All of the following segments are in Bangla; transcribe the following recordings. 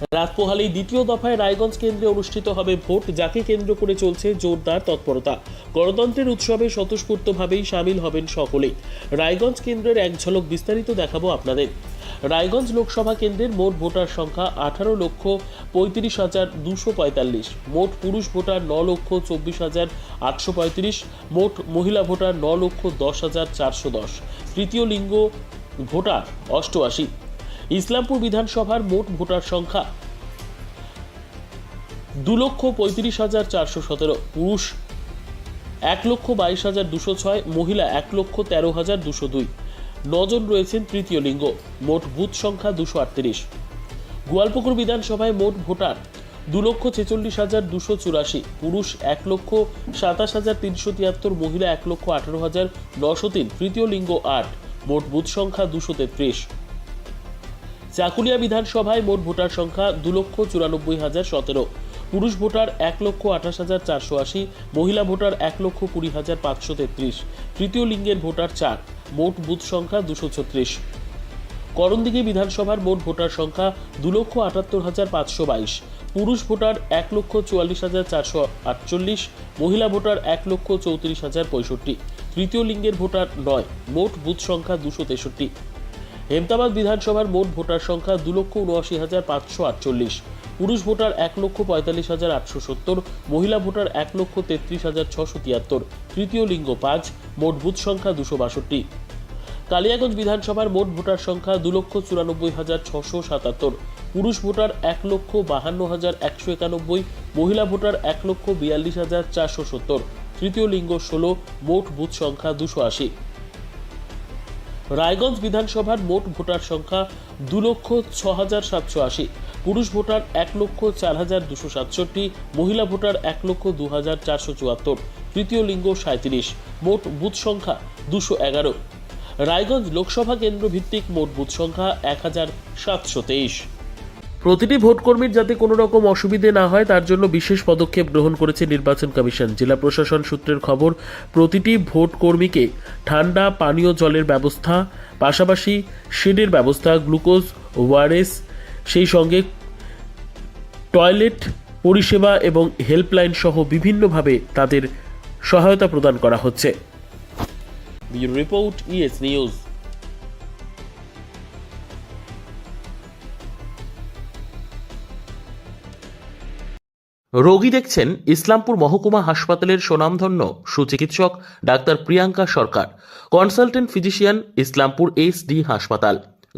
রাত পোহালেই দ্বিতীয় দফায় রায়গঞ্জ কেন্দ্রে অনুষ্ঠিত হবে ভোট, যাকে কেন্দ্র করে চলছে জোরদার তৎপরতা। গণতন্ত্রের উৎসবে স্বতঃস্ফূর্তভাবেই সামিল হবেন সকলেই। রায়গঞ্জ কেন্দ্রের এক ঝলক বিস্তারিত দেখাবো আপনাদের। রায়গঞ্জ লোকসভা কেন্দ্রের মোট ভোটার সংখ্যা আঠারো লক্ষ পঁয়ত্রিশ হাজার দুশো পঁয়তাল্লিশ। মোট পুরুষ ভোটার ন লক্ষ চব্বিশ হাজার আটশো পঁয়ত্রিশ। মোট মহিলা ভোটার ন লক্ষ দশ হাজার চারশো দশ। তৃতীয় লিঙ্গ ভোটার অষ্টআশি। ইসলামপুর বিধানসভার মোট ভোটার সংখ্যা দু লক্ষ পঁয়ত্রিশ হাজার চারশো সতেরো। পুরুষ এক লক্ষ বাইশ হাজার দুশো ছয়, মহিলা এক লক্ষ তেরো হাজার দুশো দুই। নজন রয়েছেন তৃতীয় লিঙ্গ, মোট বুথ সংখ্যা দুশো আটত্রিশ। গোয়ালপুকুর বিধানসভায় মোট ভোটার দু লক্ষ ছেচল্লিশ হাজার দুশো চুরাশি, পুরুষ এক লক্ষ সাতাশ হাজার তিনশো তিয়াত্তর, মহিলা এক লক্ষ আঠারো হাজার নশো তিন, তৃতীয় লিঙ্গ আট, মোট বুথ সংখ্যা দুশো তেত্রিশ। চাকুলিয়া বিধানসভায় মোট ভোটার সংখ্যা দু লক্ষ চুরানব্বই হাজার সতেরো। পুরুষ ভোটার এক লক্ষ আঠাশ হাজার চারশো আশি, মহিলা ভোটার এক লক্ষ কুড়ি হাজার পাঁচশো তেত্রিশ, তৃতীয় লিঙ্গের ভোটার চার, মোট বুথ সংখ্যা দুশো ছত্রিশ। করণদিঘি বিধানসভার মোট ভোটার সংখ্যা দু লক্ষ আটাত্তর হাজার পাঁচশো বাইশ, পুরুষ ভোটার এক লক্ষ চুয়াল্লিশ হাজার চারশো আটচল্লিশ, মহিলা ভোটার এক লক্ষ চৌত্রিশ হাজার পঁয়ষট্টি, তৃতীয় লিঙ্গের ভোটার নয়, মোট বুথ সংখ্যা দুশো তেষট্টি। হেমতাবাদ বিধানসভার মোট ভোটার সংখ্যা দু লক্ষ উনআশি হাজার পাঁচশো আটচল্লিশ। পুরুষ ভোটার এক লক্ষ পঁয়তাল্লিশ হাজার আটশো সত্তর, মহিলা ভোটার এক লক্ষ তেত্রিশ হাজার ছশো তিয়াত্তর, তৃতীয় লিঙ্গ পাঁচ, মোট বুথ সংখ্যা দুশো বাষট্টি। কালিয়াগঞ্জ বিধানসভার মোট ভোটার সংখ্যা দু লক্ষ চুরানব্বই হাজার ছশো সাতাত্তর, পুরুষ ভোটার এক লক্ষ বাহান্ন হাজার একশো একানব্বই, মহিলা ভোটার এক লক্ষ বিয়াল্লিশ হাজার চারশো সত্তর, তৃতীয় লিঙ্গ ষোলো, মোট বুথ সংখ্যা দুশো আশি। রায়গঞ্জ বিধানসভার মোট ভোটার সংখ্যা দু লক্ষ ছ হাজার সাতশো আশি। পুরুষ ভোটার এক লক্ষ চার হাজার দুশো সাতষট্টি, মহিলা ভোটার এক লক্ষ দু হাজার চারশো চুয়াত্তর, তৃতীয় লিঙ্গ সাঁত্রিশ মোট বুথ সংখ্যা দুশো এগারো। রায়গঞ্জ লোকসভা কেন্দ্র ভিত্তিক মোট বুথ সংখ্যা এক হাজার সাতশো তেইশ। প্রতিটি ভোটকর্মীর যাতে কোনো রকম অসুবিধে না হয়, তার জন্য বিশেষ পদক্ষেপ গ্রহণ করেছে নির্বাচন কমিশন। জেলা প্রশাসন সূত্রের খবর, প্রতিটি ভোটকর্মীকে ঠান্ডা পানীয় জলের ব্যবস্থা, পাশাপাশি শেডের ব্যবস্থা, গ্লুকোজ ওয়ারেস সেই সঙ্গে টয়লেট পরিষেবা এবং হেল্পলাইন সহ বিভিন্নভাবে তাদের সহায়তা প্রদান করা হচ্ছে। Report ES news. রোগী দেখছেন ইসলামপুর মহকুমা হাসপাতালের সুনামধন্য সুচিকিৎসক doctor Priyanka Sarkar consultant physician Islampur S D হাসপাতাল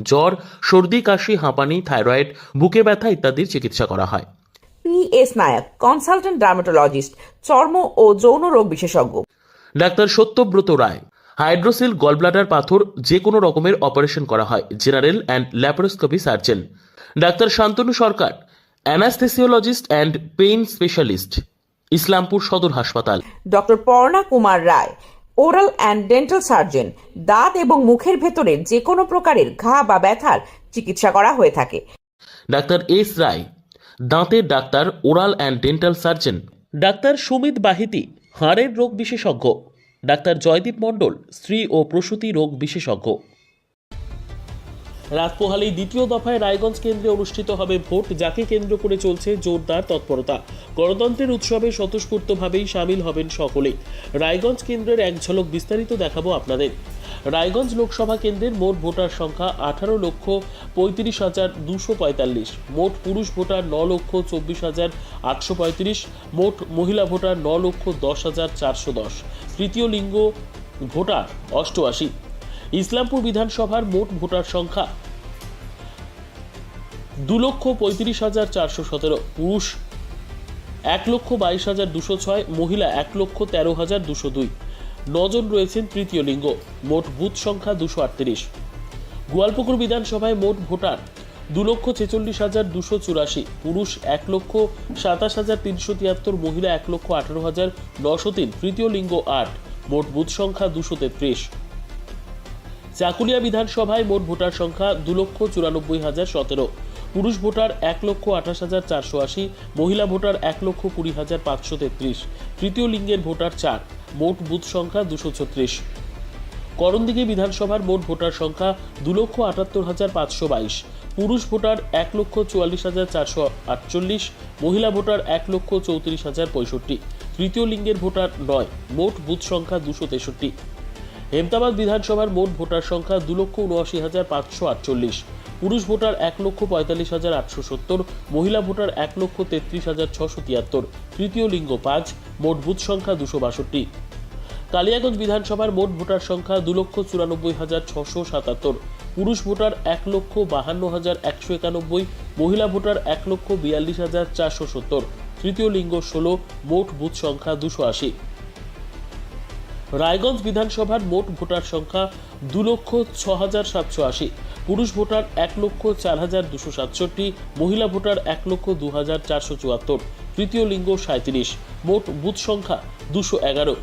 জ্বর সর্দি কাশি হাঁপানি থাইরয়েড বুকে ব্যথা ইত্যাদির চিকিৎসা করা হয়। P S Nayak consultant dermatologist চর্ম ও যৌন রোগ বিশেষজ্ঞ। Doctor Satyabrata Roy hydrocele gallbladder পাথর যে কোনো রকমের অপারেশন করা হয় general and laparoscopy surgeon. Doctor Shantanu Sarkar anaesthesiologist and pain specialist Islampur Sadar হাসপাতাল। Doctor Parna Kumar Roy oral and dental surgeon দাঁত এবং মুখের ভেতরে যে কোনো প্রকারের ঘা বা ব্যথার চিকিৎসা করা হয়ে থাকে। ডাক্তার এস রায় দাঁতের doctor oral and dental surgeon. Doctor Sumit Bahiti হাড়ের রোগ বিশেষজ্ঞ। ডাক্তার জয়দীপ মণ্ডল স্ত্রী ও প্রসূতি রোগ বিশেষজ্ঞ। রাত পোহালেই দ্বিতীয় দফায় রায়গঞ্জ কেন্দ্রে অনুষ্ঠিত হবে ভোট, যাকে কেন্দ্র করে চলছে জোরদার তৎপরতা। গণতন্ত্রের উৎসবে স্বতঃস্ফূর্তভাবেই সামিল হবেন সকলেই। রায়গঞ্জ কেন্দ্রের এক ঝলক বিস্তারিত দেখাবো আপনাদের। রায়গঞ্জ লোকসভা কেন্দ্রের মোট ভোটার সংখ্যা আঠারো লক্ষ পঁয়ত্রিশ হাজার দুশো পঁয়তাল্লিশ। মোট পুরুষ ভোটার ন লক্ষ চব্বিশ হাজার আটশো পঁয়ত্রিশ। মোট মহিলা ভোটার ন লক্ষ দশ হাজার চারশো দশ। তৃতীয় লিঙ্গ ভোটার অষ্টআশি। ইসলামপুর বিধানসভার মোট ভোটার সংখ্যা দু লক্ষ পঁয়ত্রিশ হাজার চারশো সতেরো। পুরুষ এক লক্ষ বাইশ হাজার দুশো ছয়, মহিলা এক লক্ষ তেরো হাজার দুশো দুই। নজন রয়েছেন তৃতীয় লিঙ্গ, মোট বুথ সংখ্যা দুশো আটত্রিশ। গোয়ালপুকুর বিধানসভায় মোট ভোটার দু লক্ষ ছেচল্লিশ হাজার দুশো চুরাশি, পুরুষ এক লক্ষ সাতাশ হাজার তিনশো তিয়াত্তর, মহিলা এক লক্ষ আঠারো হাজার নশো তিন, তৃতীয় লিঙ্গ আট, মোট বুথ সংখ্যা দুশো তেত্রিশ। চাকুলিয়া বিধানসভায় মোট ভোটার সংখ্যা দু লক্ষ চুরানব্বই হাজার সতেরো। পুরুষ ভোটার এক লক্ষ আঠাশ হাজার চারশো আশি, মহিলা ভোটার এক লক্ষ কুড়ি হাজার পাঁচশো তেত্রিশ, তৃতীয় লিঙ্গের ভোটার চার, মোট বুথ সংখ্যা দুশো ছত্রিশ। করণদিঘি বিধানসভার মোট ভোটার সংখ্যা দু লক্ষ আটাত্তর হাজার পাঁচশো বাইশ, পুরুষ ভোটার এক লক্ষ চুয়াল্লিশ হাজার চারশো আটচল্লিশ, মহিলা ভোটার এক লক্ষ চৌত্রিশ হাজার পঁয়ষট্টি, তৃতীয় লিঙ্গের ভোটার নয়, মোট বুথ সংখ্যা দুশো তেষট্টি। হেমতাবাদ বিধানসভার মোট ভোটার সংখ্যা দু লক্ষ উনআশি হাজার পাঁচশো আটচল্লিশ। পুরুষ ভোটার এক লক্ষ পঁয়তাল্লিশ হাজার আটশো সত্তর, মহিলা ভোটার এক লক্ষ তেত্রিশ হাজার ছশো তিয়াত্তর, তৃতীয় লিঙ্গ পাঁচ, মোট বুথ সংখ্যা দুশো বাষট্টি। কালিয়াগঞ্জ বিধানসভার মোট ভোটার সংখ্যা দু লক্ষ চুরানব্বই হাজার ছশো সাতাত্তর, পুরুষ ভোটার এক লক্ষ বাহান্ন হাজার একশো একানব্বই, মহিলা ভোটার এক লক্ষ বিয়াল্লিশ হাজার চারশো সত্তর, তৃতীয় লিঙ্গ ষোলো, মোট বুথ সংখ্যা দুশো আশি। রায়গঞ্জ বিধানসভার মোট ভোটার সংখ্যা দু লক্ষ ছ হাজার সাতশো আশি। পুরুষ ভোটার এক লক্ষ চার হাজার দুশো সাতষট্টি, মহিলা ভোটার এক লক্ষ দু হাজার চারশো চুয়াত্তর, তৃতীয় লিঙ্গ সাঁত্রিশ মোট বুথ সংখ্যা দুশো এগারো।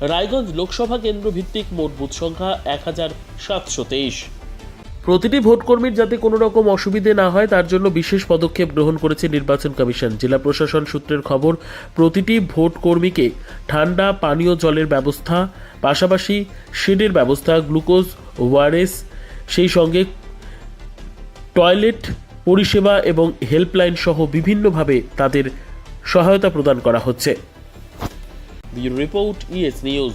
রায়গঞ্জ লোকসভা কেন্দ্র ভিত্তিক মোট বুথ সংখ্যা এক হাজার সাতশো তেইশ। প্রতিটি ভোটকর্মীর যাতে কোনো রকম অসুবিধে না হয়, তার জন্য বিশেষ পদক্ষেপ গ্রহণ করেছে নির্বাচন কমিশন। জেলা প্রশাসন সূত্রের খবর, প্রতিটি ভোটকর্মীকে ঠান্ডা পানীয় জলের ব্যবস্থা, পাশাপাশি শেডের ব্যবস্থা, গ্লুকোজ ওয়ারেস সেই সঙ্গে টয়লেট পরিষেবা এবং হেল্পলাইন সহ বিভিন্নভাবে তাদের সহায়তা প্রদান করা হচ্ছে। Report ES news.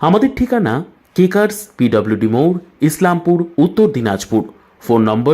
আমাদের ঠিকানা কেকার্স পিডব্লিউডি মৌর ইসলামপুর উত্তর দিনাজপুর ফোন নম্বর